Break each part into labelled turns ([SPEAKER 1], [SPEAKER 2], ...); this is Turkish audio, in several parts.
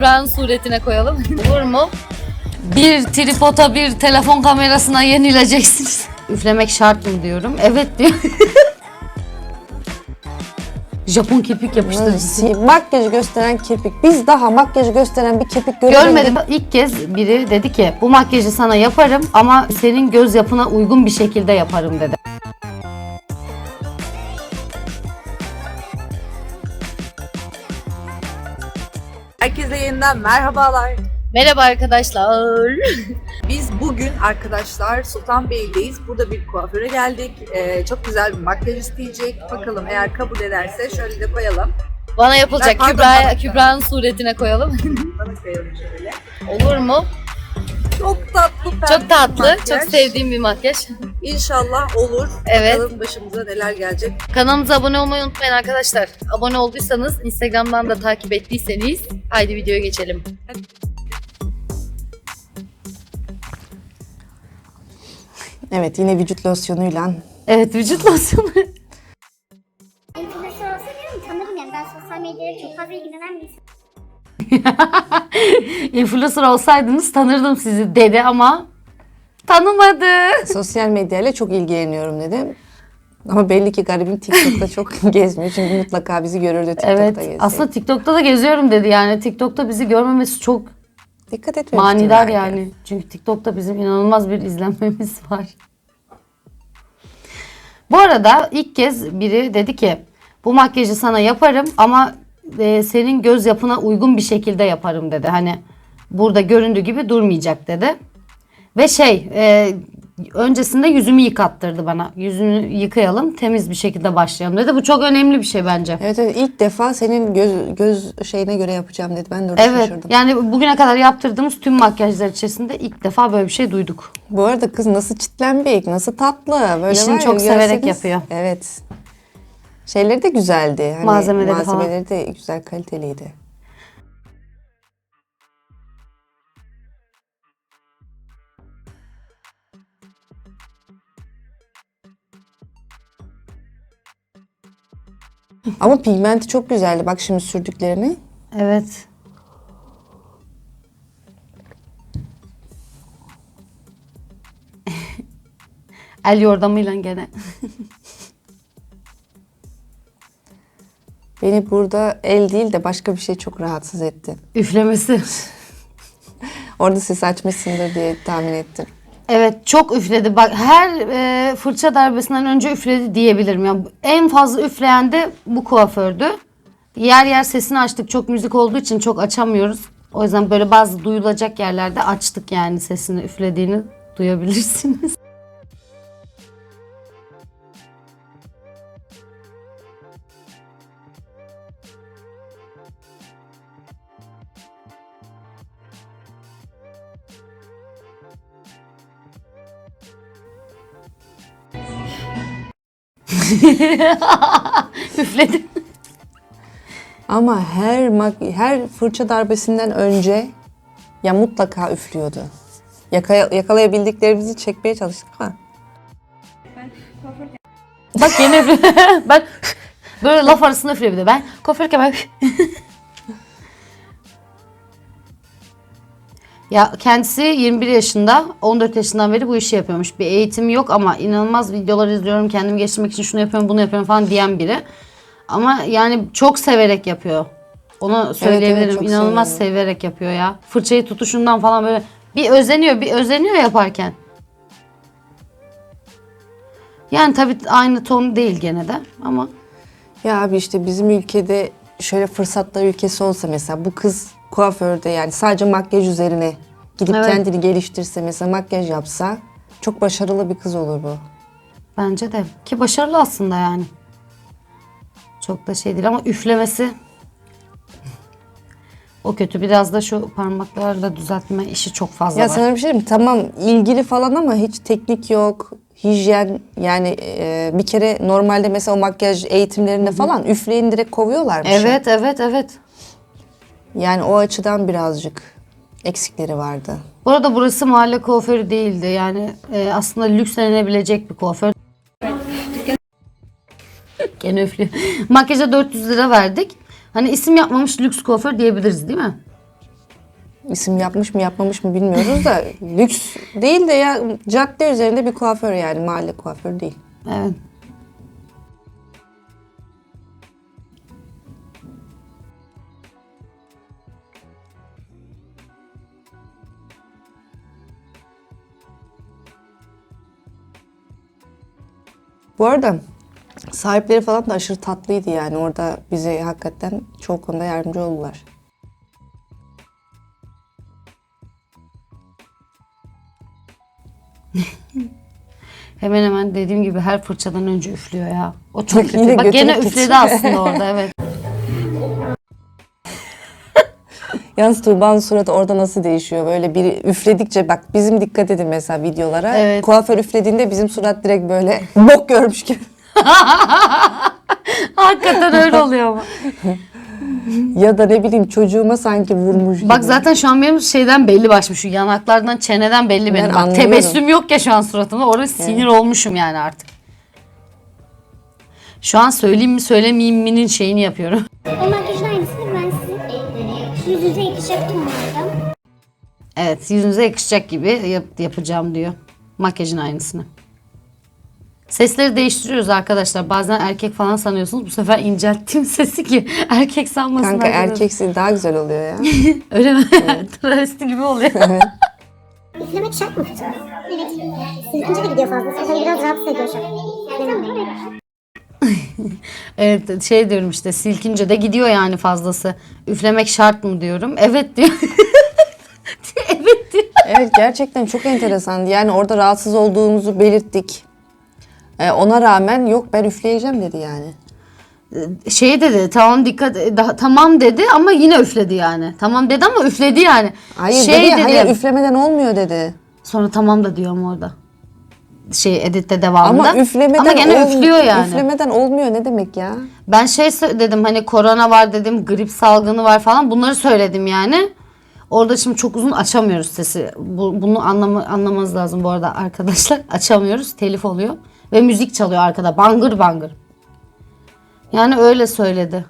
[SPEAKER 1] Buranın suretine koyalım. Olur mu? Bir tripoda bir telefon kamerasına yenileceksiniz. Üflemek şart mı diyorum. Evet diyor. Japon kirpik yapıştırıcısı.
[SPEAKER 2] Makyajı gösteren kirpik. Biz daha makyajı gösteren bir kirpik göremedik.
[SPEAKER 1] Görmedim. İlk kez biri dedi ki bu makyajı sana yaparım ama senin göz yapına uygun bir şekilde yaparım dedi.
[SPEAKER 3] Herkese yeniden merhabalar.
[SPEAKER 1] Merhaba arkadaşlar.
[SPEAKER 3] Biz bugün arkadaşlar Sultanbeyli'deyiz. Burada bir kuaföre geldik. Ee, çok güzel bir makyaj isteyecek. Bakalım eğer kabul ederse şöyle de koyalım.
[SPEAKER 1] Bana yapılacak
[SPEAKER 3] Ben pardon,
[SPEAKER 1] Kübra
[SPEAKER 3] pardon.
[SPEAKER 1] Kübra'nın suretine koyalım.
[SPEAKER 3] Bana koyalım şöyle.
[SPEAKER 1] Olur mu?
[SPEAKER 3] Çok tatlı. pembe
[SPEAKER 1] Çok tatlı,
[SPEAKER 3] makyaj.
[SPEAKER 1] çok sevdiğim bir makyaj.
[SPEAKER 3] İnşallah olur.
[SPEAKER 1] Evet.
[SPEAKER 3] Bakalım başımıza neler gelecek.
[SPEAKER 1] Kanalımıza abone olmayı unutmayın arkadaşlar. Abone olduysanız, Instagram'dan da takip ettiyseniz haydi videoya geçelim.
[SPEAKER 2] Evet yine vücut losyonuyla.
[SPEAKER 1] Evet vücut losyonu.
[SPEAKER 4] Influencer olsaydım tanırım yani ben sosyal medyayla çok fazla ilgilenen bir insanım.
[SPEAKER 1] Influencer olsaydınız tanırdım sizi dedi ama tanımadı.
[SPEAKER 2] Sosyal medyayla çok ilgileniyorum dedim. Ama belli ki garibim TikTok'ta çok gezmiyor. Çünkü mutlaka bizi görürdü TikTok'ta
[SPEAKER 1] Evet
[SPEAKER 2] gezseydi.
[SPEAKER 1] aslında TikTok'ta da geziyorum dedi yani. TikTok'ta bizi görmemesi çok
[SPEAKER 2] Dikkat etmemiştim
[SPEAKER 1] manidar
[SPEAKER 2] belki.
[SPEAKER 1] yani. Çünkü TikTok'ta bizim inanılmaz bir izlenmemiz var. Bu arada ilk kez biri dedi ki bu makyajı sana yaparım ama e, senin göz yapına uygun bir şekilde yaparım dedi. Hani burada göründüğü gibi durmayacak dedi. Ve şey e, öncesinde yüzümü yıkattırdı bana. Yüzünü yıkayalım temiz bir şekilde başlayalım dedi. Bu çok önemli bir şey bence.
[SPEAKER 2] Evet evet ilk defa senin göz göz şeyine göre yapacağım dedi. Ben de orada
[SPEAKER 1] Evet
[SPEAKER 2] şaşırdım.
[SPEAKER 1] yani bugüne kadar yaptırdığımız tüm makyajlar içerisinde ilk defa böyle bir şey duyduk.
[SPEAKER 2] Bu arada kız nasıl çitlenbik, nasıl tatlı. Böyle
[SPEAKER 1] İşini
[SPEAKER 2] var ya,
[SPEAKER 1] çok severek
[SPEAKER 2] görseniz-
[SPEAKER 1] yapıyor.
[SPEAKER 2] Evet. Şeyleri de güzeldi. Hani
[SPEAKER 1] Malzemeleri
[SPEAKER 2] malzemeleri de güzel kaliteliydi. Ama pigmenti çok güzeldi. Bak şimdi sürdüklerini.
[SPEAKER 1] Evet. El yordamıyla gene.
[SPEAKER 2] Beni burada el değil de başka bir şey çok rahatsız etti.
[SPEAKER 1] Üflemesi.
[SPEAKER 2] Orada ses açmışsındır diye tahmin ettim.
[SPEAKER 1] Evet çok üfledi. Bak her e, fırça darbesinden önce üfledi diyebilirim. Yani en fazla üfleyen de bu kuafördü. Yer yer sesini açtık. Çok müzik olduğu için çok açamıyoruz. O yüzden böyle bazı duyulacak yerlerde açtık yani sesini üflediğini duyabilirsiniz. Üfledi.
[SPEAKER 2] Ama her mak- her fırça darbesinden önce ya mutlaka üflüyordu. Yaka- yakalayabildiklerimizi çekmeye çalıştık ama
[SPEAKER 1] Bak üfle. ben böyle laf arasında üflüyor bir de. Ben kuaförken ben Ya kendisi 21 yaşında, 14 yaşından beri bu işi yapıyormuş. Bir eğitim yok ama inanılmaz videolar izliyorum. Kendimi geliştirmek için şunu yapıyorum, bunu yapıyorum falan diyen biri. Ama yani çok severek yapıyor. Onu söyleyebilirim.
[SPEAKER 2] çok
[SPEAKER 1] inanılmaz
[SPEAKER 2] seviyorum.
[SPEAKER 1] severek yapıyor ya. Fırçayı tutuşundan falan böyle bir özeniyor, bir özeniyor yaparken. Yani tabii aynı ton değil gene de ama
[SPEAKER 2] ya abi işte bizim ülkede şöyle fırsatlar ülkesi olsa mesela bu kız kuaförde yani sadece makyaj üzerine gidip
[SPEAKER 1] Evet.
[SPEAKER 2] kendini geliştirse mesela makyaj yapsa çok başarılı bir kız olur bu.
[SPEAKER 1] bence de ki başarılı aslında yani. Çok da şey değil ama üflemesi o kötü. Biraz da şu parmaklarla düzeltme işi çok fazla
[SPEAKER 2] Ya
[SPEAKER 1] var.
[SPEAKER 2] sana bir şey diyeyim mi? Tamam ilgili falan ama hiç teknik yok. Hijyen yani e, bir kere normalde mesela o makyaj eğitimlerinde falan üfleyin direkt kovuyorlarmış.
[SPEAKER 1] Evet, evet, evet.
[SPEAKER 2] Yani o açıdan birazcık eksikleri vardı.
[SPEAKER 1] Bu arada burası mahalle kuaförü değildi. Yani e, aslında lüks denilebilecek bir kuaför. Gene üflüyor. Makyaja 400 lira verdik. Hani isim yapmamış lüks kuaför diyebiliriz değil mi?
[SPEAKER 2] İsim yapmış mı yapmamış mı bilmiyoruz da lüks değil de ya cadde üzerinde bir kuaför yani mahalle kuaförü değil.
[SPEAKER 1] Evet.
[SPEAKER 2] Bu arada sahipleri falan da aşırı tatlıydı yani orada bize hakikaten çok konuda yardımcı oldular.
[SPEAKER 1] Hemen hemen dediğim gibi her fırçadan önce üflüyor ya. O çok kötü. Bak gene üfledi aslında orada evet.
[SPEAKER 2] Yalnız Tuğba'nın suratı orada nasıl değişiyor? Böyle biri üfledikçe bak bizim dikkat edin mesela videolara.
[SPEAKER 1] Evet.
[SPEAKER 2] Kuaför üflediğinde bizim surat direkt böyle bok görmüş gibi.
[SPEAKER 1] Hakikaten öyle oluyor ama.
[SPEAKER 2] ya da ne bileyim çocuğuma sanki vurmuş gibi.
[SPEAKER 1] Bak zaten şu an benim şeyden belli başmış. Şu yanaklardan, çeneden belli benim. Bak,
[SPEAKER 2] anlıyorum.
[SPEAKER 1] tebessüm yok ya şu an suratımda. Orada sinir olmuşum yani artık. Şu an söyleyeyim mi söylemeyeyim mi'nin şeyini yapıyorum.
[SPEAKER 4] O makyajın size yüzünüze yakışacak tonlarda.
[SPEAKER 1] Evet yüzünüze yakışacak gibi yap- yapacağım diyor. Makyajın aynısını. Sesleri değiştiriyoruz arkadaşlar. Bazen erkek falan sanıyorsunuz. Bu sefer incelttim sesi ki erkek sanmasın.
[SPEAKER 2] Kanka
[SPEAKER 1] arkadaşlar.
[SPEAKER 2] erkeksi daha güzel oluyor ya.
[SPEAKER 1] Öyle mi? Travesti gibi oluyor.
[SPEAKER 4] Üflemek şart mı? Evet. Silkince de gidiyor fazla. Seni biraz rahatsız ediyor şu an.
[SPEAKER 1] Evet şey diyorum işte silkince de gidiyor yani fazlası. Üflemek şart mı diyorum. Evet diyor. evet diyor.
[SPEAKER 2] evet gerçekten çok enteresan. Yani orada rahatsız olduğumuzu belirttik. Ee, ona rağmen yok ben üfleyeceğim dedi yani.
[SPEAKER 1] Şey dedi tamam dikkat daha, tamam dedi ama yine üfledi yani. Tamam dedi ama üfledi yani.
[SPEAKER 2] Hayır
[SPEAKER 1] şey
[SPEAKER 2] dedi ya,
[SPEAKER 1] dedim.
[SPEAKER 2] hayır üflemeden olmuyor dedi.
[SPEAKER 1] Sonra tamam da diyorum orada. Şey editte devamında.
[SPEAKER 2] Ama üflemeden
[SPEAKER 1] Ama gene
[SPEAKER 2] ol-
[SPEAKER 1] üflüyor yani.
[SPEAKER 2] Üflemeden olmuyor ne demek ya?
[SPEAKER 1] Ben şey dedim hani korona var dedim, grip salgını var falan bunları söyledim yani. Orada şimdi çok uzun açamıyoruz sesi. Bu, bunu anlama, anlamanız lazım bu arada arkadaşlar. Açamıyoruz, telif oluyor. Ve müzik çalıyor arkada bangır bangır. Yani öyle söyledi.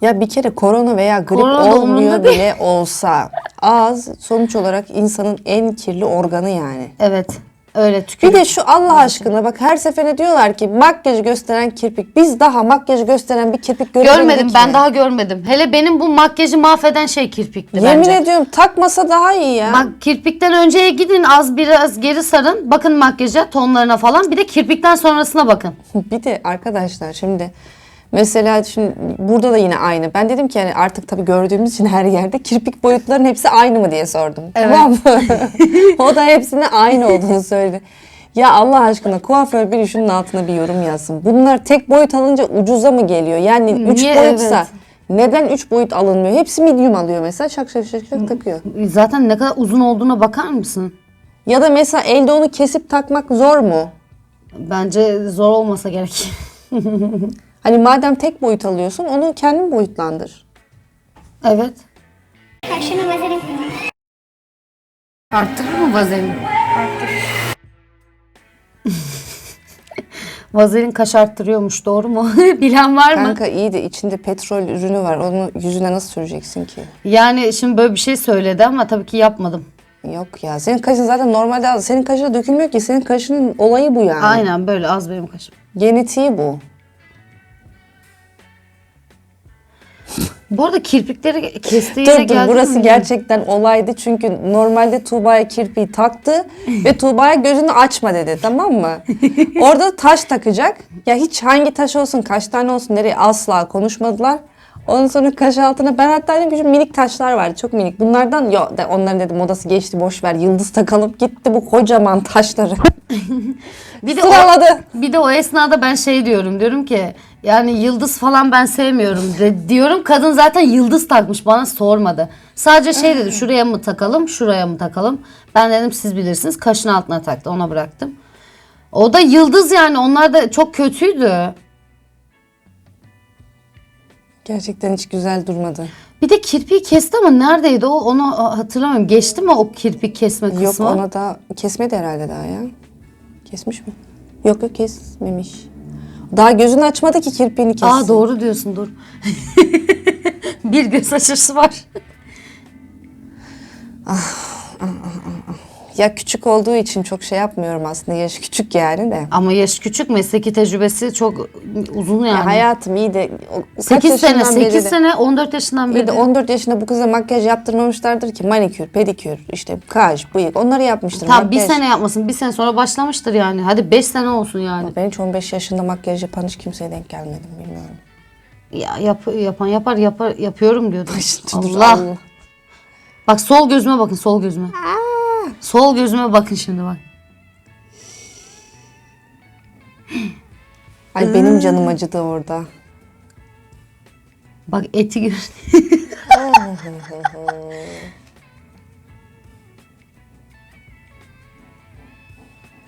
[SPEAKER 2] Ya bir kere korona veya grip
[SPEAKER 1] Korona
[SPEAKER 2] olmuyor bile olsa ağız sonuç olarak insanın en kirli organı yani.
[SPEAKER 1] Evet, öyle tükür.
[SPEAKER 2] Bir de şu Allah aşkına bak her seferinde diyorlar ki makyajı gösteren kirpik. Biz daha makyajı gösteren bir kirpik göremedik
[SPEAKER 1] Görmedim ben
[SPEAKER 2] mi?
[SPEAKER 1] daha görmedim. Hele benim bu makyajı mahveden şey kirpikti
[SPEAKER 2] Yemin
[SPEAKER 1] bence.
[SPEAKER 2] ediyorum takmasa daha iyi ya.
[SPEAKER 1] Bak kirpikten önceye gidin az biraz geri sarın. Bakın makyaja tonlarına falan. Bir de kirpikten sonrasına bakın.
[SPEAKER 2] Bir de arkadaşlar şimdi mesela şimdi burada da yine aynı. Ben dedim ki yani artık tabii gördüğümüz için her yerde kirpik boyutlarının hepsi aynı mı diye sordum. Tamam mı? o da hepsine aynı olduğunu söyledi. Ya Allah aşkına kuaför bir şunun altına bir yorum yazsın. Bunlar tek boyut alınca ucuza mı geliyor? Yani üç
[SPEAKER 1] Niye?
[SPEAKER 2] boyutsa
[SPEAKER 1] Evet.
[SPEAKER 2] neden üç boyut alınmıyor? Hepsi medium alıyor mesela şak şak şak şak takıyor.
[SPEAKER 1] Zaten ne kadar uzun olduğuna bakar mısın?
[SPEAKER 2] Ya da mesela elde onu kesip takmak zor mu?
[SPEAKER 1] Bence zor olmasa gerek.
[SPEAKER 2] Hani madem tek boyut alıyorsun onu kendin boyutlandır.
[SPEAKER 1] evet.
[SPEAKER 4] Kaşını vazelin
[SPEAKER 1] Arttırır mı vazelin? vazelin kaş arttırıyormuş doğru mu? Bilen var mı?
[SPEAKER 2] Kanka iyi de içinde petrol ürünü var. Onu yüzüne nasıl süreceksin ki?
[SPEAKER 1] Yani şimdi böyle bir şey söyledi ama tabii ki yapmadım.
[SPEAKER 2] Yok ya. Senin kaşın zaten normalde az. Senin kaşına dökülmüyor ki. Senin kaşının olayı bu yani.
[SPEAKER 1] Aynen böyle az benim kaşım.
[SPEAKER 2] Genetiği bu.
[SPEAKER 1] Bu arada kirpikleri kestiği
[SPEAKER 2] Dur
[SPEAKER 1] yere
[SPEAKER 2] dur
[SPEAKER 1] geldi
[SPEAKER 2] burası
[SPEAKER 1] mi?
[SPEAKER 2] gerçekten olaydı. Çünkü normalde Tuğba'ya kirpiği taktı ve Tuğba'ya gözünü açma dedi tamam mı? Orada taş takacak. Ya hiç hangi taş olsun kaç tane olsun nereye asla konuşmadılar. Ondan sonra kaş altına ben hatta dedim ki şu minik taşlar vardı çok minik. Bunlardan de, onların dedim modası geçti boş ver yıldız takalım. Gitti bu kocaman taşları.
[SPEAKER 1] Bir de
[SPEAKER 2] Sıraladı.
[SPEAKER 1] O, bir de o esnada ben şey diyorum. Diyorum ki yani yıldız falan ben sevmiyorum de, diyorum. Kadın zaten yıldız takmış bana sormadı. Sadece şey dedi şuraya mı takalım şuraya mı takalım. Ben dedim siz bilirsiniz kaşın altına taktı ona bıraktım. O da yıldız yani onlar da çok kötüydü.
[SPEAKER 2] Gerçekten hiç güzel durmadı.
[SPEAKER 1] Bir de kirpiği kesti ama neredeydi o onu hatırlamıyorum. Geçti mi o kirpik kesme kısmı?
[SPEAKER 2] Yok ona da kesmedi herhalde daha ya. Kesmiş mi? Yok yok kesmemiş. Daha gözünü açmadı ki kirpiğini kessin.
[SPEAKER 1] Aa doğru diyorsun dur. bir göz açısı var.
[SPEAKER 2] Ya küçük olduğu için çok şey yapmıyorum aslında. Yaş küçük yani de.
[SPEAKER 1] Ama yaş küçük mesleki tecrübesi çok uzun yani.
[SPEAKER 2] Ya hayatım iyi de o- kaç
[SPEAKER 1] 8 sene,
[SPEAKER 2] yaşından beri
[SPEAKER 1] 8
[SPEAKER 2] de-
[SPEAKER 1] sene, 14 yaşından
[SPEAKER 2] İyi
[SPEAKER 1] beri.
[SPEAKER 2] de 14 yaşında bu kıza makyaj yaptırmamışlardır ki manikür, pedikür, işte kaş, bıyık onları yapmıştır.
[SPEAKER 1] Tamam bir
[SPEAKER 2] Makyaj-
[SPEAKER 1] sene yapmasın, bir sene sonra başlamıştır yani. Hadi 5 sene olsun yani.
[SPEAKER 2] Ben hiç 15 yaşında makyaj yapan hiç kimseye denk gelmedim bilmiyorum.
[SPEAKER 1] Ya yap, yapan yapar, yapar yapıyorum diyordu.
[SPEAKER 2] Dur,
[SPEAKER 1] Allah. Bak sol gözüme bakın, sol gözüme. Sol gözüme bakın şimdi bak.
[SPEAKER 2] Ay benim canım acıdı orada.
[SPEAKER 1] Bak eti gör.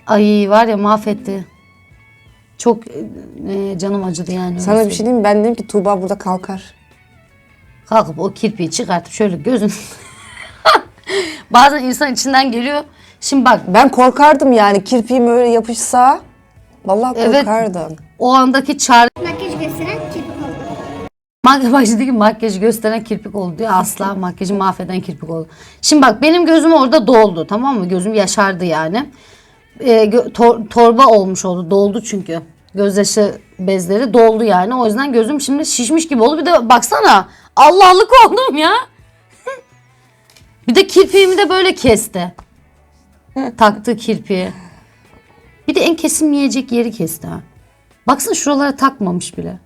[SPEAKER 1] Ay var ya mahvetti. Çok e, canım acıdı yani.
[SPEAKER 2] Sana bir şey diyeyim mi? Ben dedim ki Tuğba burada kalkar.
[SPEAKER 1] Kalkıp o kirpiği çıkartıp şöyle gözün. Bazen insan içinden geliyor. Şimdi bak
[SPEAKER 2] Ben korkardım yani kirpiğim öyle yapışsa. Vallahi
[SPEAKER 1] Evet.
[SPEAKER 2] korkardım.
[SPEAKER 1] o andaki çare
[SPEAKER 4] Makyaj gösteren kirpik oldu.
[SPEAKER 1] Mak bak şimdi makyajı gösteren kirpik oldu diyor. Asla makyajı mahveden kirpik oldu. Şimdi bak benim gözüm orada doldu tamam mı? Gözüm yaşardı yani. Ee, gö- tor- torba olmuş oldu. Doldu çünkü. Gözyaşı bezleri doldu yani. O yüzden gözüm şimdi şişmiş gibi oldu. Bir de baksana Allah'lık oldum ya. Bir de kirpiğimi de böyle kesti. Taktı kirpiği. Bir de en kesilmeyecek yeri kesti ha. Baksana şuralara takmamış bile.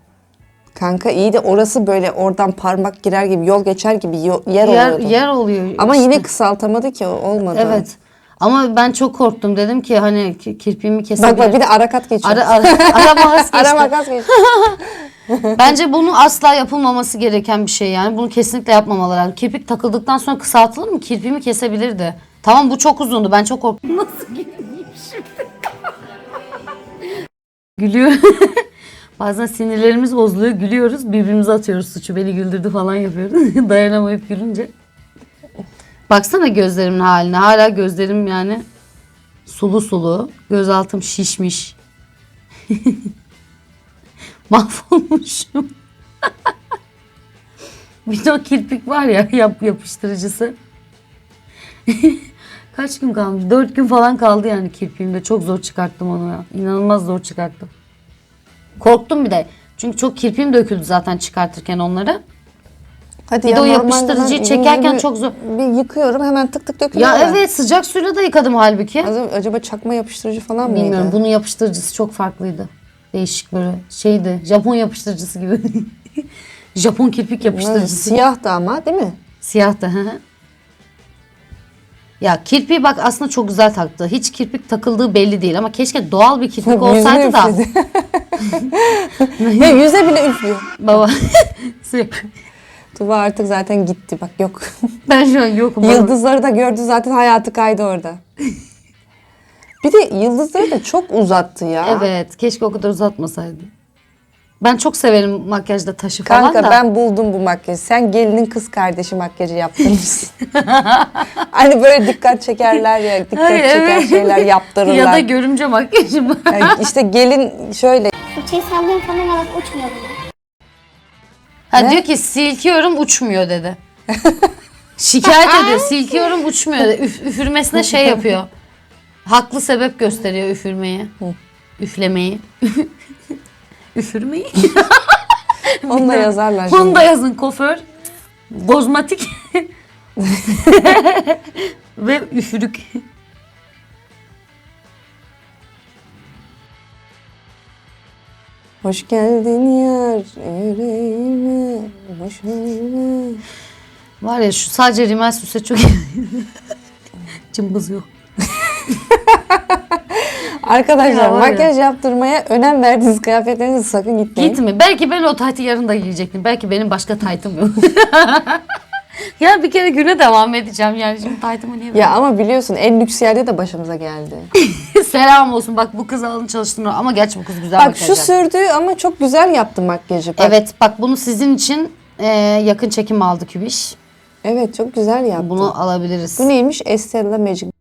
[SPEAKER 2] Kanka iyi de orası böyle oradan parmak girer gibi yol geçer gibi yo- yer,
[SPEAKER 1] Yer,
[SPEAKER 2] oluyordu.
[SPEAKER 1] yer oluyor.
[SPEAKER 2] Ama
[SPEAKER 1] işte.
[SPEAKER 2] yine kısaltamadı ki o olmadı.
[SPEAKER 1] Evet. Ama ben çok korktum. Dedim ki hani ki- kirpiğimi kesebilir.
[SPEAKER 2] Bak bak bir de arakat geçiyor.
[SPEAKER 1] Ara, ara, ara makas geçti.
[SPEAKER 2] Ara makas geçiyor.
[SPEAKER 1] Bence bunu asla yapılmaması gereken bir şey yani. Bunu kesinlikle yapmamaları lazım. Kirpik takıldıktan sonra kısaltılır mı? Kirpiğimi kesebilirdi. Tamam bu çok uzundu. Ben çok korktum. Nasıl güleyim şimdi? Gülüyor. Bazen sinirlerimiz bozuluyor. Gülüyoruz. Birbirimize atıyoruz suçu. Beni güldürdü falan yapıyoruz. Dayanamayıp gülünce. Baksana gözlerimin haline. Hala gözlerim yani sulu sulu. Gözaltım şişmiş. Mahvolmuşum. bir de o kirpik var ya yap, yapıştırıcısı. Kaç gün kalmış? Dört gün falan kaldı yani kirpiğimde. Çok zor çıkarttım onu ya. İnanılmaz zor çıkarttım. Korktum bir de. Çünkü çok kirpiğim döküldü zaten çıkartırken onları.
[SPEAKER 2] Hadi
[SPEAKER 1] Bir de o yapıştırıcıyı çekerken
[SPEAKER 2] yüzümü
[SPEAKER 1] çok zor.
[SPEAKER 2] Bir yıkıyorum hemen tık tık dökülüyor.
[SPEAKER 1] Ya evet sıcak suyla da yıkadım halbuki.
[SPEAKER 2] Acaba, acaba çakma yapıştırıcı falan mıydı?
[SPEAKER 1] Bilmiyorum bunun yapıştırıcısı çok farklıydı. Değişik böyle şeydi. Japon yapıştırıcısı gibi. Japon kirpik yapıştırıcısı.
[SPEAKER 2] Siyahtı ama değil mi?
[SPEAKER 1] Hı hı. ya kirpiği bak aslında çok güzel taktı. Hiç kirpik takıldığı belli değil ama keşke doğal bir kirpik olsaydı
[SPEAKER 2] Yüzüne
[SPEAKER 1] da.
[SPEAKER 2] ya yüze bile üflüyor.
[SPEAKER 1] Baba.
[SPEAKER 2] Tuba artık zaten gitti bak yok.
[SPEAKER 1] ben şu an yokum.
[SPEAKER 2] Yıldızları da gördü zaten hayatı kaydı orada. Bir de yıldızları da çok uzattı ya.
[SPEAKER 1] Evet keşke o kadar uzatmasaydı. Ben çok severim makyajda taşı falan
[SPEAKER 2] Kanka
[SPEAKER 1] da.
[SPEAKER 2] ben buldum bu makyajı. Sen gelinin kız kardeşi makyajı yaptırmışsın. hani böyle dikkat çekerler ya, dikkat
[SPEAKER 1] Ay,
[SPEAKER 2] çeker
[SPEAKER 1] evet.
[SPEAKER 2] şeyler yaptırırlar.
[SPEAKER 1] ya da görümce makyajım.
[SPEAKER 2] Yani işte gelin şöyle
[SPEAKER 4] Fırçayı sallıyorum falan bak uçmuyor.
[SPEAKER 1] Ha
[SPEAKER 2] Ne?
[SPEAKER 1] diyor ki silkiyorum uçmuyor dedi. Şikayet ediyor. Silkiyorum uçmuyor. dedi. Üf, üfürmesine şey yapıyor. Haklı sebep gösteriyor üfürmeyi. Üflemeyi. Üfürmeyi.
[SPEAKER 2] onu da yazarlar şimdi.
[SPEAKER 1] Bunu da yazın koför. Kozmatik. Ve üfürük.
[SPEAKER 2] Hoş geldin yar yüreğime, hoş geldin.
[SPEAKER 1] Var ya şu sadece rimel süse çok Cımbız yok.
[SPEAKER 2] Arkadaşlar
[SPEAKER 1] Ya var ya.
[SPEAKER 2] makyaj yaptırmaya önem verdiğiniz kıyafetlerinizi sakın gitmeyin.
[SPEAKER 1] Gitme. Belki ben o taytı yarın da giyecektim. Belki benim başka taytım yok. ya bir kere güne devam edeceğim yani şimdi taytımı niye
[SPEAKER 2] Ya ama biliyorsun en lüks yerde de başımıza geldi.
[SPEAKER 1] Selam olsun bak bu kız alın çalıştırma ama gerçi bu kız güzel
[SPEAKER 2] Bak
[SPEAKER 1] makyaj
[SPEAKER 2] şu
[SPEAKER 1] yaptı.
[SPEAKER 2] sürdüğü ama çok güzel yaptı makyajı. Bak,
[SPEAKER 1] Evet bak bunu sizin için e, yakın çekim aldı Kübiş.
[SPEAKER 2] Evet çok güzel yaptı.
[SPEAKER 1] Bunu alabiliriz.
[SPEAKER 2] Bu neymiş? Estella Magic.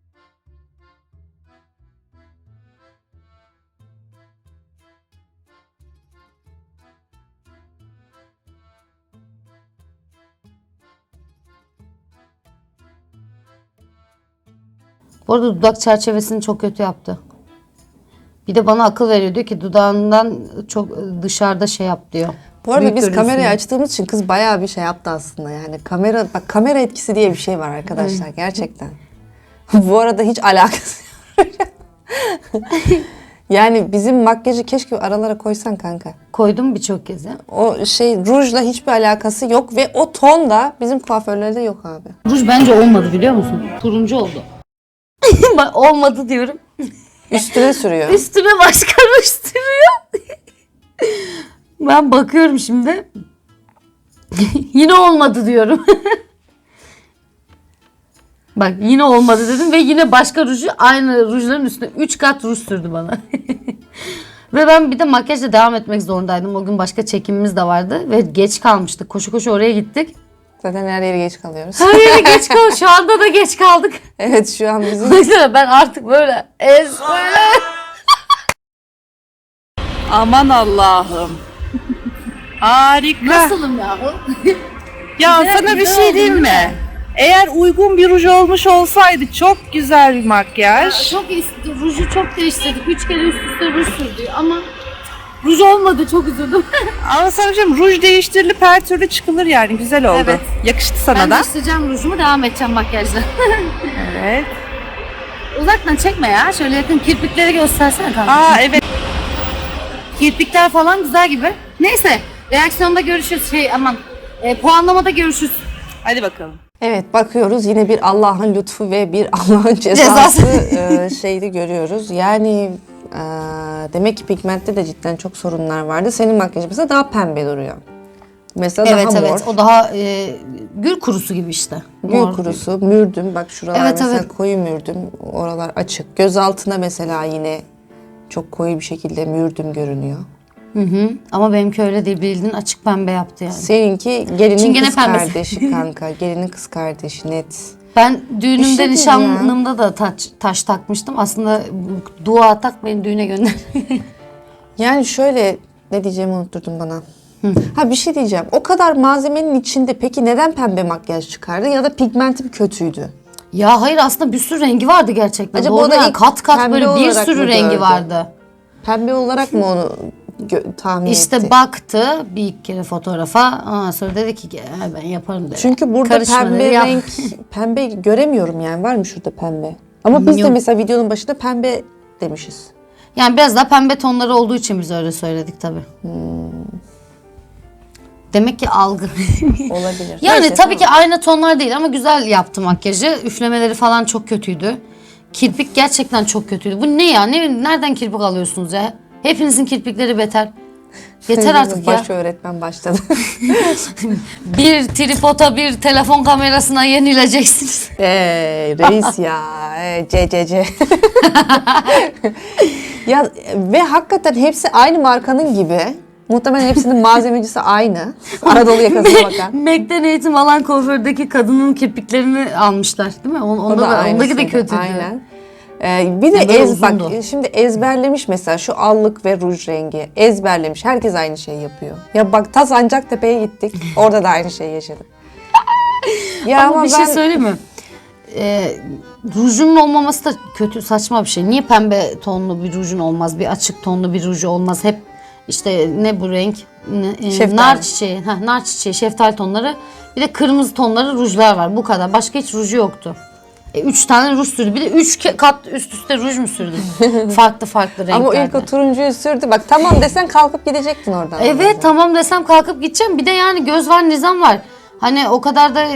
[SPEAKER 1] Bu arada dudak çerçevesini çok kötü yaptı. Bir de bana akıl veriyor diyor ki dudağından çok dışarıda şey yap diyor.
[SPEAKER 2] Bu arada
[SPEAKER 1] Büyük
[SPEAKER 2] biz
[SPEAKER 1] görünsün
[SPEAKER 2] kamerayı açtığımız için kız bayağı bir şey yaptı aslında yani. Kamera bak kamera etkisi diye bir şey var arkadaşlar gerçekten. Bu arada hiç alakası yok. yani bizim makyajı keşke aralara koysan kanka.
[SPEAKER 1] Koydum birçok kez ya.
[SPEAKER 2] O şey rujla hiçbir alakası yok ve o ton da bizim kuaförlerde yok abi.
[SPEAKER 1] Ruj bence olmadı biliyor musun? Turuncu oldu. Bak olmadı diyorum.
[SPEAKER 2] Üstüne sürüyor.
[SPEAKER 1] Üstüne başka ruj sürüyor. ben bakıyorum şimdi. yine olmadı diyorum. Bak yine olmadı dedim ve yine başka ruju aynı rujların üstüne 3 kat ruj sürdü bana. ve ben bir de makyajla devam etmek zorundaydım. O gün başka çekimimiz de vardı ve geç kalmıştık. Koşu koşu oraya gittik.
[SPEAKER 2] Zaten her yere geç kalıyoruz.
[SPEAKER 1] Her yere geç kaldık. Şu anda da geç kaldık.
[SPEAKER 2] evet şu an bizim
[SPEAKER 1] Baksana ben artık böyle ez böyle.
[SPEAKER 5] Aman Allah'ım. Harika.
[SPEAKER 1] Nasılım yahu?
[SPEAKER 5] Ya
[SPEAKER 1] Güzel,
[SPEAKER 5] sana bir
[SPEAKER 1] güzel
[SPEAKER 5] şey
[SPEAKER 1] oldu,
[SPEAKER 5] diyeyim
[SPEAKER 1] değil
[SPEAKER 5] mi? Eğer uygun bir ruj olmuş olsaydı çok güzel bir makyaj.
[SPEAKER 1] Çok ist- ruju çok değiştirdik. Üç kere üst üste ruj sürdü ama ruj olmadı çok üzüldüm.
[SPEAKER 5] Ama sana bir şey ruj değiştirilip her türlü çıkılır yani güzel oldu.
[SPEAKER 1] Evet.
[SPEAKER 5] Yakıştı sana
[SPEAKER 1] ben
[SPEAKER 5] da.
[SPEAKER 1] değiştireceğim rujumu devam edeceğim makyajla.
[SPEAKER 5] Evet.
[SPEAKER 1] Uzaktan çekme ya. Şöyle yakın kirpikleri göstersene kanka.
[SPEAKER 5] Aa evet.
[SPEAKER 1] Kirpikler falan güzel gibi. Neyse reaksiyonda görüşürüz. Şey aman e, puanlamada görüşürüz.
[SPEAKER 5] Hadi bakalım.
[SPEAKER 2] Evet bakıyoruz yine bir Allah'ın lütfu ve bir Allah'ın cezası e, şeydi görüyoruz. Yani demek ki pigmentte de cidden çok sorunlar vardı. Senin makyajın mesela daha pembe duruyor. Mesela
[SPEAKER 1] Evet
[SPEAKER 2] daha mor.
[SPEAKER 1] evet o daha e, gül kurusu gibi işte.
[SPEAKER 2] Gül
[SPEAKER 1] Mor.
[SPEAKER 2] kurusu, mürdüm. Bak şuralar
[SPEAKER 1] Evet,
[SPEAKER 2] mesela
[SPEAKER 1] evet.
[SPEAKER 2] koyu mürdüm. Oralar açık. Göz altına mesela yine çok koyu bir şekilde mürdüm görünüyor.
[SPEAKER 1] Hı hı. Ama benimki öyle değil. Bildiğin açık pembe yaptı yani.
[SPEAKER 2] Seninki gelinin
[SPEAKER 1] Çingene
[SPEAKER 2] kız
[SPEAKER 1] pembesi.
[SPEAKER 2] kardeşi kanka. Gelinin kız kardeşi net.
[SPEAKER 1] Ben düğünümde,
[SPEAKER 2] şey
[SPEAKER 1] nişanlımda da taş, taş takmıştım. Aslında dua tak beni düğüne gönder.
[SPEAKER 2] Yani şöyle ne diyeceğimi unutturdun bana. Ha bir şey diyeceğim. O kadar malzemenin içinde peki neden pembe makyaj çıkardın ya da pigmenti mi kötüydü?
[SPEAKER 1] ya hayır aslında bir sürü rengi vardı gerçekten.
[SPEAKER 2] Acaba
[SPEAKER 1] Doğru
[SPEAKER 2] o da
[SPEAKER 1] yani
[SPEAKER 2] ilk
[SPEAKER 1] kat kat böyle bir sürü rengi vardı.
[SPEAKER 2] Pembe olarak mı onu gö- tahmin
[SPEAKER 1] İşte
[SPEAKER 2] etti?
[SPEAKER 1] baktı bir iki kere fotoğrafa. Ondan sonra dedi ki "Gel, ben yaparım dedi.
[SPEAKER 2] Çünkü burada
[SPEAKER 1] Karışma
[SPEAKER 2] pembe
[SPEAKER 1] dedi, yap.
[SPEAKER 2] renk, pembe göremiyorum yani. Var mı şurada pembe? Ama biz de
[SPEAKER 1] Yok.
[SPEAKER 2] mesela videonun başında pembe demişiz.
[SPEAKER 1] Yani biraz daha pembe tonları olduğu için biz öyle söyledik tabii.
[SPEAKER 2] Hmm.
[SPEAKER 1] Demek ki algı.
[SPEAKER 2] Olabilir.
[SPEAKER 1] Yani
[SPEAKER 2] Neyse,
[SPEAKER 1] tabii ki aynı tonlar değil ama güzel yaptı makyajı. Üflemeleri falan çok kötüydü. Kirpik gerçekten çok kötüydü. Bu ne ya? Ne, nereden kirpik alıyorsunuz ya? Hepinizin kirpikleri beter. Yeter artık ya.
[SPEAKER 2] Baş öğretmen başladı.
[SPEAKER 1] Bir tripoda bir telefon kamerasına yenileceksiniz.
[SPEAKER 2] Eee reis ya. Ee, CCC. ya ve hakikaten hepsi aynı markanın gibi. Muhtemelen hepsinin malzemecisi aynı. Anadolu yakasına bakan.
[SPEAKER 1] Mac'den eğitim alan kuafördeki kadının kirpiklerini almışlar değil mi? On- Onda da, ondaki de
[SPEAKER 2] aynısıydı,
[SPEAKER 1] kötüydü.
[SPEAKER 2] Aynen. Ee, bir de ez, bak
[SPEAKER 1] uzundu.
[SPEAKER 2] şimdi ezberlemiş mesela şu allık ve ruj rengi ezberlemiş. Herkes aynı şeyi yapıyor. Ya bak ta Sancaktepe'ye gittik. Orada da aynı şeyi yaşadık. ya
[SPEAKER 1] ama, bir
[SPEAKER 2] ben-
[SPEAKER 1] şey söyleyeyim mi? Ee, rujunun olmaması da kötü saçma bir şey. Niye pembe tonlu bir rujun olmaz? Bir açık tonlu bir ruju olmaz? Hep işte ne bu renk? Ne, e,
[SPEAKER 2] Şeftali.
[SPEAKER 1] nar çiçeği, heh, nar çiçeği, şeftali tonları. Bir de kırmızı tonları rujlar var. Bu kadar. Başka hiç ruju yoktu. E, üç tane ruj sürdü. Bir de üç kat üst üste ruj mu sürdü? farklı farklı renklerde.
[SPEAKER 2] Ama ilk o turuncuyu sürdü. Bak tamam desen kalkıp gidecektin oradan.
[SPEAKER 1] Evet tamam desem kalkıp gideceğim. Bir de yani göz var nizam var. Hani o kadar da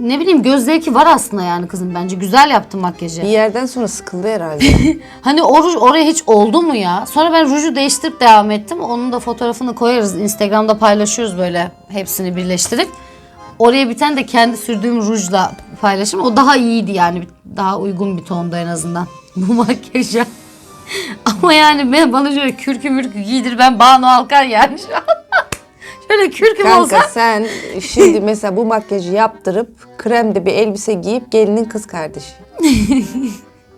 [SPEAKER 1] ne bileyim göz zevki var aslında yani kızım bence. Güzel yaptı makyajı.
[SPEAKER 2] Bir yerden sonra sıkıldı herhalde.
[SPEAKER 1] Hani o ruj oraya hiç oldu mu ya? Sonra ben ruju değiştirip devam ettim. Onun da fotoğrafını koyarız. Instagram'da paylaşıyoruz böyle hepsini birleştirip. Oraya bir tane de kendi sürdüğüm rujla paylaşım. O daha iyiydi yani. Daha uygun bir tonda en azından. Bu makyaja. Ama yani ben bana şöyle kürkü mürkü giydir ben Banu Alkan yani şu an. şöyle kürküm
[SPEAKER 2] Kanka
[SPEAKER 1] olsa.
[SPEAKER 2] sen şimdi mesela bu makyajı yaptırıp kremde bir elbise giyip gelinin kız kardeşi.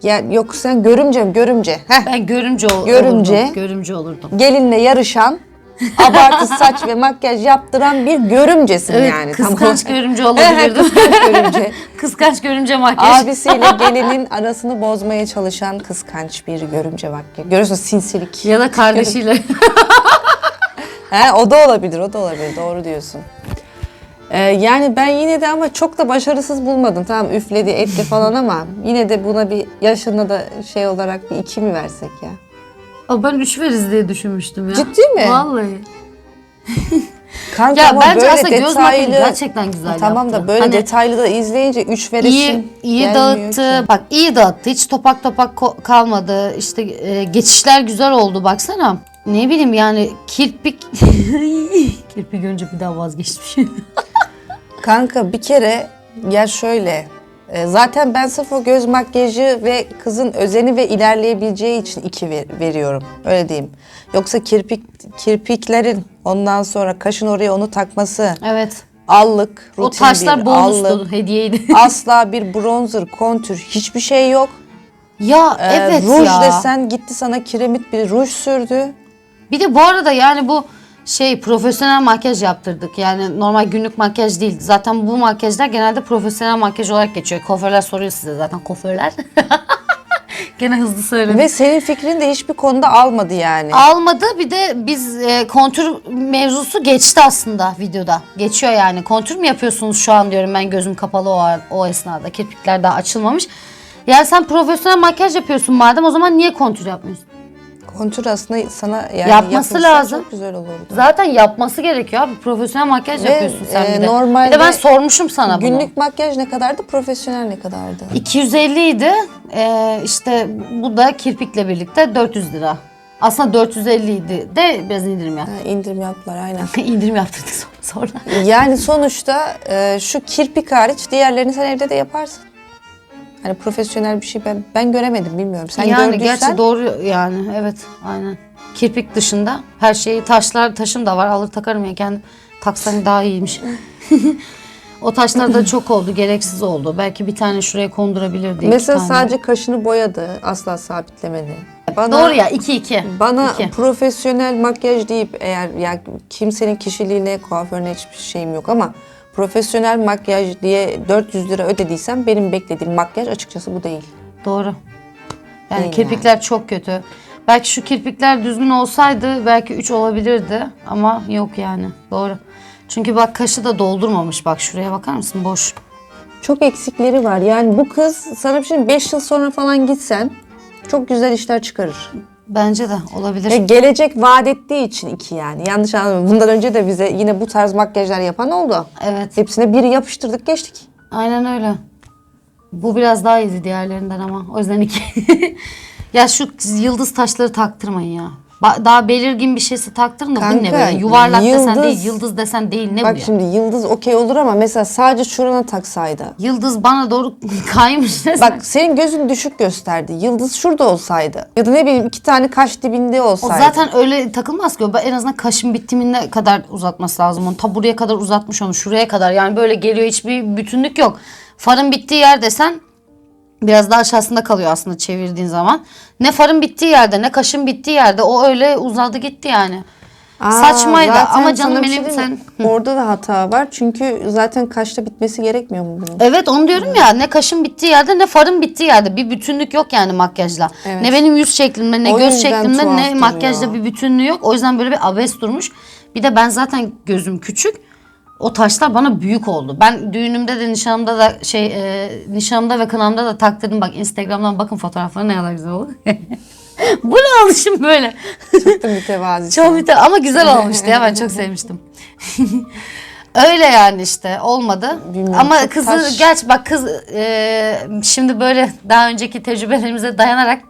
[SPEAKER 2] ya yok sen görümcem görümce. Heh.
[SPEAKER 1] Ben görümce ol-
[SPEAKER 2] Görümce.
[SPEAKER 1] olurdum. Görümce olurdum.
[SPEAKER 2] Gelinle yarışan abartı saç ve makyaj yaptıran bir görümcesin
[SPEAKER 1] Evet,
[SPEAKER 2] yani.
[SPEAKER 1] kıskanç görümce olabilirdim.
[SPEAKER 2] kıskanç görümce.
[SPEAKER 1] kıskanç görümce makyaj.
[SPEAKER 2] Abisiyle gelinin arasını bozmaya çalışan kıskanç bir görümce makyaj. Görüyorsun sinsilik.
[SPEAKER 1] Ya da kardeşiyle.
[SPEAKER 2] He, o da olabilir, o da olabilir. Doğru diyorsun. Ee, yani ben yine de ama çok da başarısız bulmadım. Tamam üfledi, etti falan ama yine de buna bir yaşına da şey olarak bir iki mi versek ya?
[SPEAKER 1] Aa, ben üç veririz diye düşünmüştüm ya.
[SPEAKER 2] Ciddi mi?
[SPEAKER 1] Vallahi.
[SPEAKER 2] Kanka
[SPEAKER 1] Ya
[SPEAKER 2] ama
[SPEAKER 1] bence
[SPEAKER 2] böyle
[SPEAKER 1] aslında göz makyajı
[SPEAKER 2] detaylı...
[SPEAKER 1] gerçekten güzel
[SPEAKER 2] Tamam
[SPEAKER 1] yaptı.
[SPEAKER 2] da böyle
[SPEAKER 1] Hani
[SPEAKER 2] detaylı da izleyince üç veresin
[SPEAKER 1] iyi iyi dağıttı.
[SPEAKER 2] ki.
[SPEAKER 1] Bak iyi dağıttı. Hiç topak topak kalmadı. İşte e, geçişler güzel oldu baksana. Ne bileyim yani kirpik kirpik görünce bir daha vazgeçmiş.
[SPEAKER 2] Kanka bir kere ya şöyle zaten ben sırf o göz makyajı ve kızın özeni ve ilerleyebileceği için iki ver- veriyorum. Öyle diyeyim. Yoksa kirpik kirpiklerin ondan sonra kaşın oraya onu takması,
[SPEAKER 1] evet.
[SPEAKER 2] allık,
[SPEAKER 1] O
[SPEAKER 2] rutin
[SPEAKER 1] taşlar
[SPEAKER 2] bir
[SPEAKER 1] bonuslu
[SPEAKER 2] allık,
[SPEAKER 1] hediyeydi.
[SPEAKER 2] asla bir bronzer, kontür hiçbir şey yok.
[SPEAKER 1] ya
[SPEAKER 2] Ee,
[SPEAKER 1] evet
[SPEAKER 2] ruj
[SPEAKER 1] ya.
[SPEAKER 2] desen gitti sana kiremit bir ruj sürdü.
[SPEAKER 1] Bir de bu arada yani bu şey profesyonel makyaj yaptırdık. Yani normal günlük makyaj değil. Zaten bu makyajlar genelde profesyonel makyaj olarak geçiyor. Kuaförler soruyor size zaten kuaförler. Gene hızlı söyledim.
[SPEAKER 2] Ve senin fikrini de hiçbir konuda almadı yani.
[SPEAKER 1] Almadı bir de biz e, kontür mevzusu geçti aslında videoda. Geçiyor yani. Kontür mü yapıyorsunuz şu an diyorum ben gözüm kapalı o, o esnada. Kirpikler daha açılmamış. Yani sen profesyonel makyaj yapıyorsun madem o zaman niye kontür yapmıyorsun?
[SPEAKER 2] Kontür aslında sana yani
[SPEAKER 1] Yapması
[SPEAKER 2] yapılsa
[SPEAKER 1] lazım.
[SPEAKER 2] Çok güzel olurdu.
[SPEAKER 1] Zaten yapması gerekiyor abi. Profesyonel makyaj
[SPEAKER 2] Ve,
[SPEAKER 1] yapıyorsun sen
[SPEAKER 2] e,
[SPEAKER 1] bir de.
[SPEAKER 2] normalde
[SPEAKER 1] bir de ben sormuşum sana bunu.
[SPEAKER 2] Günlük makyaj ne kadardı, profesyonel ne kadardı?
[SPEAKER 1] 250 idi. Ee, işte bu da kirpikle birlikte 400 lira. Aslında 450 idi de biraz indirim yaptık.
[SPEAKER 2] Ha, indirim yaptılar aynen.
[SPEAKER 1] indirim yaptırdık sonra.
[SPEAKER 2] yani sonuçta e, şu kirpik hariç diğerlerini sen evde de yaparsın. Hani profesyonel bir şey ben ben göremedim bilmiyorum. Sen
[SPEAKER 1] yani
[SPEAKER 2] gördüysen
[SPEAKER 1] gerçi doğru yani evet aynen. Kirpik dışında her şeyi taşlar taşım da var alır takarım ya kendim. Taksan daha iyiymiş. o taşlar da çok oldu gereksiz oldu. Belki bir tane şuraya kondurabilirdi.
[SPEAKER 2] mesela sadece kaşını boyadı, asla sabitlemedi. Bana,
[SPEAKER 1] Doğru ya 2 2.
[SPEAKER 2] Bana
[SPEAKER 1] İki.
[SPEAKER 2] profesyonel makyaj deyip eğer ya kimsenin kişiliğine, kuaförüne hiçbir şeyim yok ama profesyonel makyaj diye 400 lira ödediysem benim beklediğim makyaj açıkçası bu değil.
[SPEAKER 1] Doğru. Yani
[SPEAKER 2] Değil
[SPEAKER 1] kirpikler çok kötü. Belki şu kirpikler düzgün olsaydı belki 3 olabilirdi ama yok yani. Doğru. Çünkü bak kaşı da doldurmamış. Bak şuraya bakar mısın? Boş.
[SPEAKER 2] Çok eksikleri var. Yani bu kız sana bir şey 5 yıl sonra falan gitsen çok güzel işler çıkarır.
[SPEAKER 1] Bence de olabilir.
[SPEAKER 2] Ve gelecek vaat ettiği için iki yani. Yanlış anlamayın. Bundan önce de bize yine bu tarz makyajlar yapan oldu.
[SPEAKER 1] Evet.
[SPEAKER 2] Hepsine biri yapıştırdık geçtik.
[SPEAKER 1] Aynen öyle. Bu biraz daha iyiydi diğerlerinden ama. O yüzden iki. ya şu yıldız taşları taktırmayın ya. Ba- Daha belirgin bir şeyse taktırın da bu ne
[SPEAKER 2] Kanka,
[SPEAKER 1] böyle? Yuvarlak desen
[SPEAKER 2] yıldız-
[SPEAKER 1] değil, yıldız desen değil ne
[SPEAKER 2] Bak
[SPEAKER 1] bu ya?
[SPEAKER 2] şimdi yıldız okey olur ama mesela sadece şurana taksaydı.
[SPEAKER 1] Yıldız bana doğru kaymış resmen.
[SPEAKER 2] Bak senin gözün düşük gösterdi. Yıldız şurada olsaydı. Ya da ne bileyim iki tane kaş dibinde
[SPEAKER 1] O
[SPEAKER 2] olsaydı.
[SPEAKER 1] zaten öyle takılmaz ki. O en azından kaşın bitimine kadar uzatması lazım onu. Ta buraya kadar uzatmış onu. Şuraya kadar. Yani böyle geliyor hiçbir bütünlük yok. Farın bittiği yer desen biraz daha aşağısında kalıyor aslında çevirdiğin zaman. Ne farın bittiği yerde ne kaşın bittiği yerde. O öyle uzadı gitti yani.
[SPEAKER 2] Aa,
[SPEAKER 1] Saçmaydı
[SPEAKER 2] zaten
[SPEAKER 1] ama canım
[SPEAKER 2] sana bir
[SPEAKER 1] benim
[SPEAKER 2] şey diyeyim
[SPEAKER 1] sen...
[SPEAKER 2] mi? Orada da hata var. Çünkü zaten kaşta bitmesi gerekmiyor mu bunun?
[SPEAKER 1] Evet onu diyorum ya ne kaşın bittiği yerde ne farın bittiği yerde bir bütünlük yok yani makyajla.
[SPEAKER 2] Evet.
[SPEAKER 1] Ne benim yüz şeklimde ne
[SPEAKER 2] O
[SPEAKER 1] göz
[SPEAKER 2] yüzden
[SPEAKER 1] şeklimde
[SPEAKER 2] tuhaf
[SPEAKER 1] ne
[SPEAKER 2] duruyor.
[SPEAKER 1] makyajda bir bütünlüğü yok. O yüzden böyle bir abes durmuş. Bir de ben zaten gözüm küçük. O taşlar bana büyük oldu. Ben düğünümde de nişanımda da şey e, nişanımda ve kınamda da taktırdım. Bak Instagram'dan bakın fotoğrafları ne kadar güzel oldu. Bu ne oluşum böyle?
[SPEAKER 2] Çok da mütevazi.
[SPEAKER 1] Çok bir ama güzel olmuştu ya ben çok sevmiştim. Öyle yani işte olmadı.
[SPEAKER 2] Bilmiyorum,
[SPEAKER 1] ama kızı
[SPEAKER 2] taş.
[SPEAKER 1] geç bak kız e, şimdi böyle daha önceki tecrübelerimize dayanarak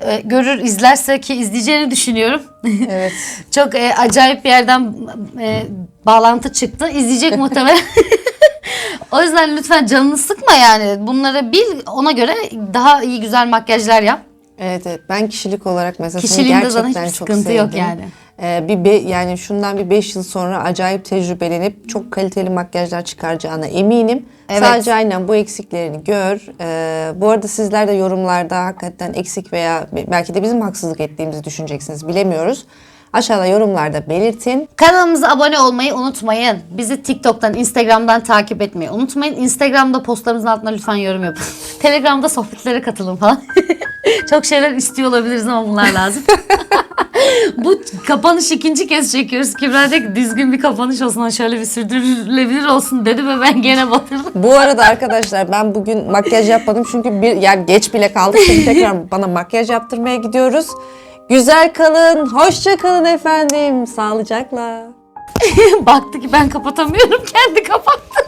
[SPEAKER 1] e, görür izlerse ki izleyeceğini düşünüyorum.
[SPEAKER 2] Evet.
[SPEAKER 1] çok e, acayip bir yerden e, bağlantı çıktı. İzleyecek muhtemelen. o yüzden lütfen canını sıkma yani. Bunları bil ona göre daha iyi güzel makyajlar yap.
[SPEAKER 2] Evet evet. Ben kişilik olarak mesela seni
[SPEAKER 1] Kişiliğinde
[SPEAKER 2] gerçekten
[SPEAKER 1] zaten hiçbir
[SPEAKER 2] çok
[SPEAKER 1] sıkıntı yok yani.
[SPEAKER 2] Ee, bir be- yani şundan bir 5 yıl sonra acayip tecrübelenip çok kaliteli makyajlar çıkaracağına eminim.
[SPEAKER 1] Evet.
[SPEAKER 2] Sadece aynen bu eksiklerini gör. Ee, bu arada sizler de yorumlarda hakikaten eksik veya belki de bizim haksızlık ettiğimizi düşüneceksiniz. Bilemiyoruz. Aşağıda yorumlarda belirtin.
[SPEAKER 1] Kanalımıza abone olmayı unutmayın. Bizi TikTok'tan, Instagram'dan takip etmeyi unutmayın. Instagram'da postlarımızın altına lütfen yorum yapın. Telegram'da sohbetlere katılın falan. Çok şeyler istiyor olabiliriz ama bunlar lazım. Bu kapanış ikinci kez çekiyoruz. Kübra dedi ki düzgün bir kapanış olsun. Şöyle bir sürdürülebilir olsun dedi ve ben gene batırdım.
[SPEAKER 2] Bu arada arkadaşlar ben bugün makyaj yapmadım çünkü bir yani geç bile kaldık. Şimdi tekrar bana makyaj yaptırmaya gidiyoruz. Güzel kalın, hoşça kalın efendim. Sağlıcakla.
[SPEAKER 1] Baktı ki ben kapatamıyorum. Kendi kapattı.